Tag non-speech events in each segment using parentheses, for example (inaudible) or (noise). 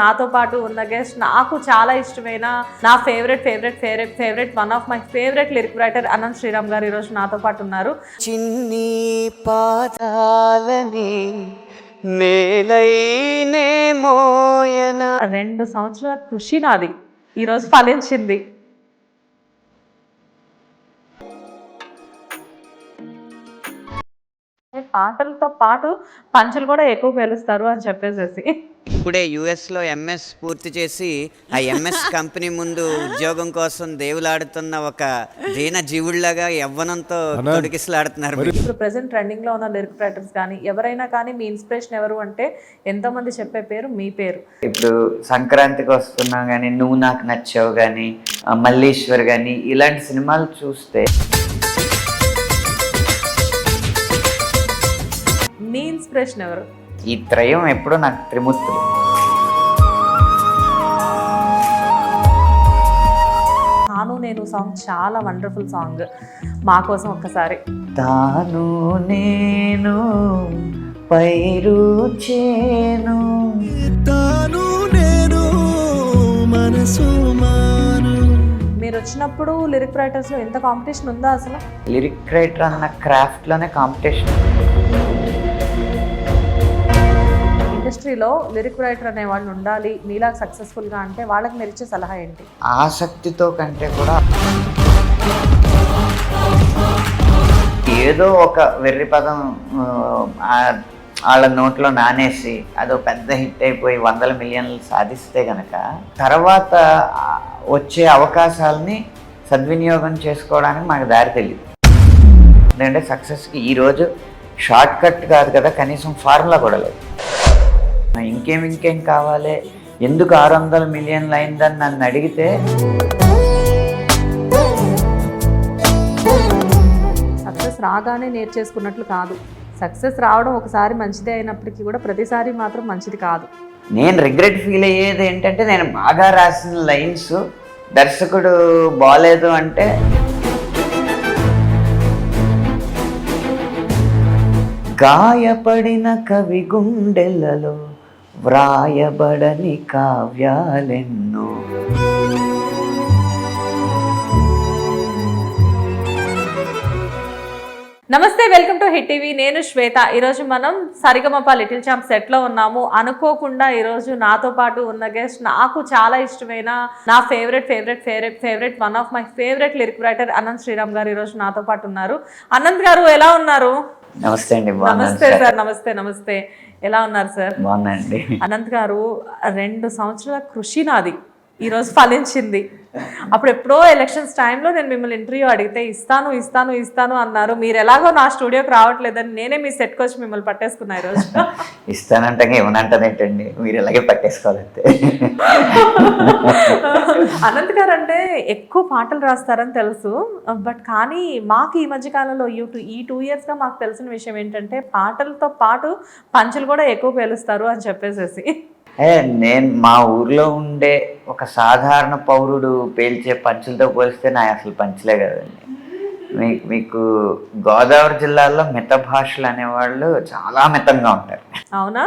నాతో పాటు ఉన్న గెస్ట్ నాకు చాలా ఇష్టమైన నా favourite favourite favourite favourite one of my favourite lyric writer Anant Sriram garu ఈరోజు నాతో పాటు ఉన్నారు. చిన్ని పాదాలని రెండు సంవత్సరాల కృషి నాది. ఈరోజు ఫలించింది. పాటలతో పాటు పంచులు కూడా ఎక్కువ పేలుస్తారు అని చెప్పేసేసి. ఇప్పుడే US లో ఎంఎస్ పూర్తి చేసి ఆ ఎంఎస్ కంపెనీ ముందు ఉద్యోగం కోసం దేవులాడుతున్న ఒక దీన జీవుళ్ళాగా యవ్వనంతో తొడికిసలాడుతున్నారు. ఇప్పుడు ప్రెసెంట్ ట్రెండింగ్లో ఉన్న లిరిక్ రైటర్స్ కానీ ఎవరైనా కానీ మీ ఇన్స్పిరేషన్ ఎవరు అంటే ఎంతో మంది చెప్పే పేరు మీ పేరు ఇప్పుడు సంక్రాంతికి వస్తున్నాం కానీ నువ్వు నాకు నచ్చావు కానీ మల్లీశ్వర్ కానీ ఇలాంటి సినిమాలు చూస్తే మీ ఇన్స్పిరేషన్ ఎవరు ఈ త్రయం ఎప్పుడూ నాకు త్రిమూర్తులు. తాను నేను సాంగ్ చాలా వండర్ఫుల్ సాంగ్ మా కోసం ఒక్కసారి. తాను నేను పైరు చేను తాను నేను మనసు మాను. మీరు వచ్చినప్పుడు లిరిక్ రైటర్స్లో ఎంత కాంపిటీషన్ ఉందా అసలు? లిరిక్ రైటర్ అన్న క్రాఫ్ట్లోనే కాంపిటీషన్ ఇండస్ట్రీలో లిరిక్ రైటర్ అనే వాళ్ళు ఉండాలి మీలా సక్సెస్ఫుల్గా అంటే వాళ్ళకి మీరు ఇచ్చే సలహా ఏంటి? ఆసక్తితో కంటే కూడా ఏదో ఒక వెర్రి పదం వాళ్ళ నోట్లో నానేసి అదో పెద్ద హిట్ అయిపోయి వందల మిలియన్లు సాధిస్తే గనక తర్వాత వచ్చే అవకాశాలని సద్వినియోగం చేసుకోవడానికి మాకు దారి తెలియదు ఎందుకంటే సక్సెస్కి ఈరోజు షార్ట్ కట్ కాదు కదా కనీసం ఫార్ములా కూడా లేదు. ఇంకేం ఇంకేం కావాలి? ఎందుకు ఆరు వందల మిలియన్లు అయిందని నన్ను అడిగితే? సక్సెస్ రాగానే నేర్చేసుకున్నట్లు కాదు. సక్సెస్ రావడం ఒకసారి మంచిదే అయినప్పటికీ కూడా ప్రతిసారి మాత్రం మంచిది కాదు. నేను రిగ్రెట్ ఫీల్ అయ్యేది ఏంటంటే నేను బాగా రాసిన లైన్స్ దర్శకుడు బాగాలేదు అంటే గాయపడిన కవి గుండెలలో వ్రాయబడని కావ్యాలెన్నో. నమస్తే వెల్కమ్ టు హిట్ టీవీ. నేను శ్వేత. ఈరోజు మనం సరిగమప లిటిల్ ఛాంప్ సెట్లో ఉన్నాము. అనుకోకుండా ఈరోజు నాతో పాటు ఉన్న గెస్ట్ నాకు చాలా ఇష్టమైన నా favourite favourite favourite favourite one of my favourite lyric writer Anant Sriram garu ఈరోజు నాతో పాటు ఉన్నారు. అనంత్ గారు ఎలా ఉన్నారు? నమస్తే అండి నమస్తే సార్ నమస్తే నమస్తే. ఎలా ఉన్నారు సార్? బాగున్నాండి అనంత్ గారు రెండు సంవత్సరాల కృషి నాది. ఈరోజు ఫలించింది. అప్పుడు ఎప్పుడో ఎలక్షన్స్ టైంలో నేను మిమ్మల్ని ఇంటర్వ్యూ అడిగితే ఇస్తాను ఇస్తాను ఇస్తాను అన్నారు. మీరు ఎలాగో నా స్టూడియోకి రావట్లేదని నేనే మీ సెట్కి వచ్చి మిమ్మల్ని పట్టేసుకున్నా ఈరోజు (laughs) ఇస్తానంటే ఏమనంటదేంటండి? మీరు ఇలాగే పట్టేసుకోవాలంతే. (laughs) అనంత్ గారు అంటే ఎక్కువ పాటలు రాస్తారని తెలుసు. బట్ కానీ మాకు ఈ మధ్య కాలంలో ఈ టూ ఈ టూ ఇయర్స్గా మాకు తెలిసిన విషయం ఏంటంటే పాటలతో పాటు పంచులు కూడా ఎక్కువ పేలుస్తారు అని చెప్పేసేసి. నేను మా ఊర్లో ఉండే ఒక సాధారణ పౌరుడు పేల్చే పంచులతో పోలిస్తే నా అసలు పంచలే కదండి. మీకు మీకు గోదావరి జిల్లాలో మిత భాషలు అనేవాళ్ళు చాలా మితంగా ఉంటారు. అవునా?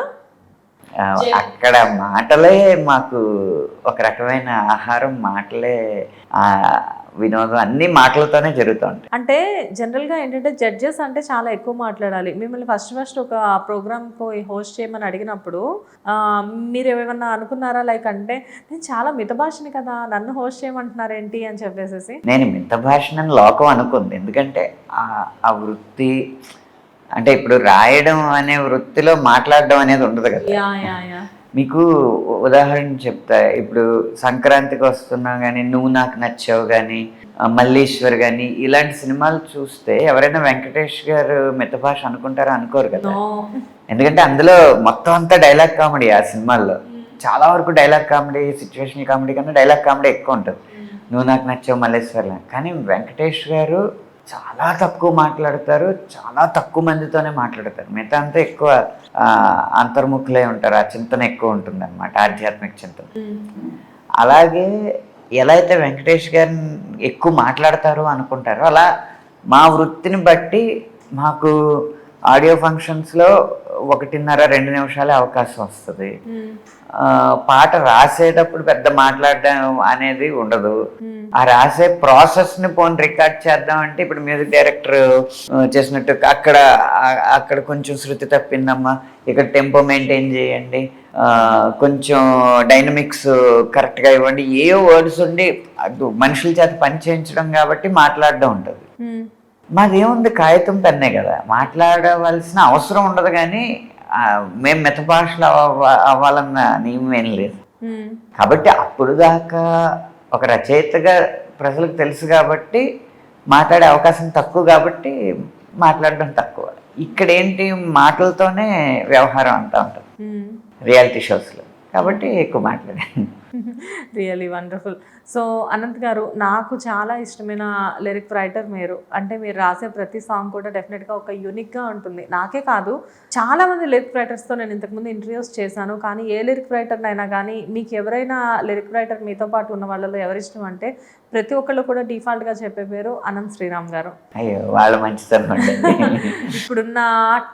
అక్కడ మాటలే మాకు ఒక రకమైన ఆహారం మాటలే ఆ, వినోదం అన్ని మాటలతోనే జరుగుతూ ఉంటాయి అంటే జనరల్గా ఏంటంటే జడ్జెస్ అంటే చాలా ఎక్కువ మాట్లాడాలి. మిమ్మల్ని ఫస్ట్ ఫస్ట్ ఒక ప్రోగ్రామ్కు హోస్ట్ చేయమని అడిగినప్పుడు మీరు ఏమైనా అనుకున్నారా? లైక్ అంటే నేను చాలా మిత భాషని కదా నన్ను హోస్ట్ చేయమంటున్నారేంటి? అని చెప్పేసి నేను మిత భాషనని లోకం అనుకుంది. ఎందుకంటే ఆ- ఆ వృత్తి అంటే ఇప్పుడు రాయడం అనే వృత్తిలో మాట్లాడడం అనేది ఉండదు కదా. మీకు ఉదాహరణ చెప్తా. ఇప్పుడు సంక్రాంతికి వస్తున్నాం కానీ నువ్వు నాకు నచ్చావు కానీ మల్లీశ్వర్ కానీ ఇలాంటి సినిమాలు చూస్తే ఎవరైనా వెంకటేష్ గారు మిత భాష అనుకుంటారా? అనుకోరు కదా. ఎందుకంటే అందులో మొత్తం అంతా డైలాగ్ కామెడీ ఆ సినిమాల్లో. చాలా వరకు డైలాగ్ కామెడీ సిచ్యువేషనల్ కామెడీ కన్నా డైలాగ్ కామెడీ ఎక్కువ ఉంటుంది. నువ్వు నాకు నచ్చావు మల్లేశ్వర్లా. కానీ వెంకటేష్ గారు చాలా తక్కువ మాట్లాడతారు చాలా తక్కువ మందితోనే మాట్లాడతారు. మిగతా అంతా ఎక్కువ అంతర్ముఖులై ఉంటారు. ఆ చింతన ఎక్కువ ఉంటుంది అనమాట ఆధ్యాత్మిక చింతన. అలాగే ఎలా అయితే వెంకటేష్ గారిని ఎక్కువ మాట్లాడతారు అనుకుంటారో అలా మా వృత్తిని బట్టి మాకు ఆడియో ఫంక్షన్స్లో ఒకటిన్నర రెండు నిమిషాలే అవకాశం వస్తుంది. ఆ, పాట రాసేటప్పుడు పెద్ద మాట్లాడడం అనేది ఉండదు. ఆ రాసే ప్రాసెస్ని పోని రికార్డ్ చేద్దాం అంటే ఇప్పుడు మ్యూజిక్ డైరెక్టర్ చేసినట్టు అక్కడ అక్కడ కొంచెం శృతి తప్పిందమ్మా. ఇక్కడ టెంపో మెయింటైన్ చేయండి. కొంచెం డైనమిక్స్ కరెక్ట్గా ఇవ్వండి. ఏ వర్డ్స్ ఉండి మనుషుల చేత పని చేయించడం కాబట్టి మాట్లాడడం ఉంటుంది. మాదేముంది కాగితం పెన్నే కదా. మాట్లాడవలసిన అవసరం ఉండదు కానీ ఆ, మేం మిత భాషలు అవ్వ అవ్వాలన్న నియమం ఏం లేదు. మ్మ్. కాబట్టి అప్పుడు దాకా ఒక రచయితగా ప్రజలకు తెలుసు కాబట్టి మాట్లాడే అవకాశం తక్కువ కాబట్టి మాట్లాడడం తక్కువ. ఇక్కడ ఏంటి మాటలతోనే వ్యవహారం అంతా ఉంటుంది. మ్మ్. రియాలిటీ షోస్లో. కాబట్టి ఎక్కువ మాట్లాడాను. రియలీ వండర్ఫుల్ సో అనంత్ గారు నాకు చాలా ఇష్టమైన లిరిక్ రైటర్ మీరు. అంటే మీరు రాసే ప్రతి సాంగ్ కూడా డెఫినెట్గా ఒక యూనిక్గా ఉంటుంది. నాకే కాదు చాలా మంది లిరిక్ రైటర్స్తో నేను ఇంతకుముందు ఇంటర్వ్యూస్ చేశాను. కానీ ఏ లిరిక్ రైటర్నైనా కానీ మీకు ఎవరైనా లిరిక్ రైటర్ మీతో పాటు ఉన్న వాళ్ళలో ఎవరిష్టం అంటే ప్రతి ఒక్కళ్ళు కూడా డిఫాల్ట్గా చెప్పే పేరు అనంత్ శ్రీరామ్ గారు. అయ్యో వాళ్ళ మంచితనం (laughs) ఇప్పుడున్న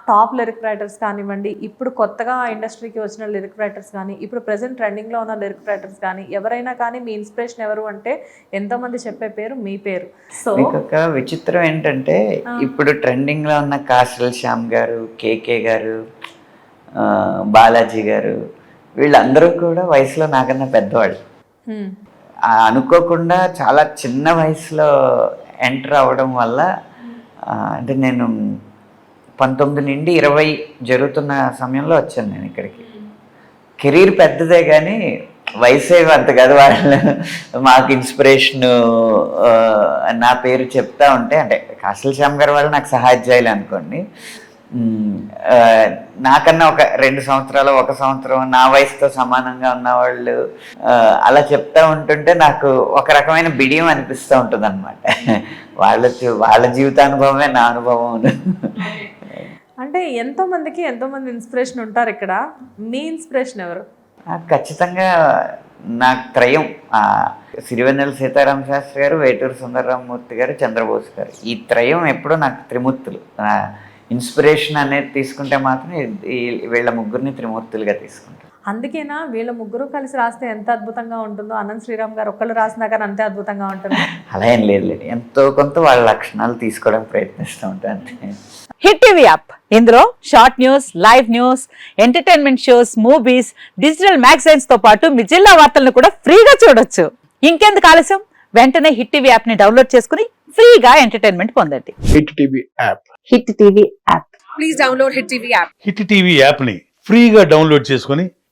టాప్ లిరిక్ రైటర్స్ కానివ్వండి ఇప్పుడు కొత్తగా ఇండస్ట్రీకి వచ్చిన లిరిక్ రైటర్స్ కానీ ఇప్పుడు ప్రెసెంట్ ట్రెండింగ్లో ఉన్న లిరిక్ రైటర్స్ కానీ ఎవరైనా కానీ మీ ఇన్స్పిరేషన్ ఎవరు అంటే ఎంతోమంది చెప్పే పేరు మీ పేరు. సో ఒక విచిత్రం ఏంటంటే ఇప్పుడు ట్రెండింగ్లో ఉన్న కాసల్ శ్యామ్ గారు కేకే గారు బాలాజీ గారు వీళ్ళందరూ కూడా వయసులో నాకన్నా పెద్దవాళ్ళు. అనుకోకుండా చాలా చిన్న వయసులో ఎంటర్ అవ్వడం వల్ల అంటే నేను పంతొమ్మిది నుండి ఇరవై జరుగుతున్న సమయంలో వచ్చాను నేను ఇక్కడికి. కెరీర్ పెద్దదే కానీ వయసు అంత కాదు వాళ్ళు మాకు ఇన్స్పిరేషన్ నా పేరు చెప్తా ఉంటే అంటే కాసల్ శ్యామ్ గారు వాళ్ళు నాకు సహాధ్యాయులు అనుకోండి. నాకన్నా ఒక రెండు సంవత్సరాలు ఒక సంవత్సరం నా వయసుతో సమానంగా ఉన్నవాళ్ళు అలా చెప్తా ఉంటుంటే నాకు ఒక రకమైన బిడియం అనిపిస్తూ ఉంటుంది అనమాట వాళ్ళ వాళ్ళ జీవితానుభవమే నా అనుభవం. అంటే ఎంతోమందికి ఎంతోమంది ఇన్స్పిరేషన్ ఉంటారు ఇక్కడ. మీ ఇన్స్పిరేషన్ ఎవరు? ఖచ్చితంగా నాకు త్రయం. సిరివెన్నెల సీతారామ శాస్త్రి గారు వేటూరు సుందరరామమూర్తి గారు చంద్రబోస్ గారు. ఈ త్రయం ఎప్పుడూ నాకు త్రిమూర్తులు. ఇన్స్పిరేషన్ అనేది తీసుకుంటే మాత్రం వీళ్ళ ముగ్గురిని త్రిమూర్తులుగా తీసుకుంటాను అందుకేనా వీళ్ళ ముగ్గురు కలిసి రాస్తే ఎంత అద్భుతంగా ఉంటుందో? అనంత్ శ్రీరామ్ గారు ఒక్కళ్ళు రాసినా కానీ అంతే అద్భుతంగా ఉంటుంది? అలా ఏం లేదు ఎంతో కొంత వాళ్ళ లక్షణాలు తీసుకోవడానికి ప్రయత్నిస్తూ ఉంటాను. Hit TV app. ఇందులో short news live news entertainment shows movies digital మ్యాగజైన్స్తో పాటు మీ జిల్లా వార్తలను కూడా ఫ్రీగా చూడొచ్చు. ఇంకెందుకు ఆలస్యం? వెంటనే హిట్ టీవీ యాప్ని డౌన్లోడ్ చేసుకుని ఫ్రీగా ఎంటర్టైన్మెంట్ పొందండి. Hit TV app. Hit TV app. Hit TV యాప్ని ఫ్రీగా డౌన్లోడ్ చేసుకొని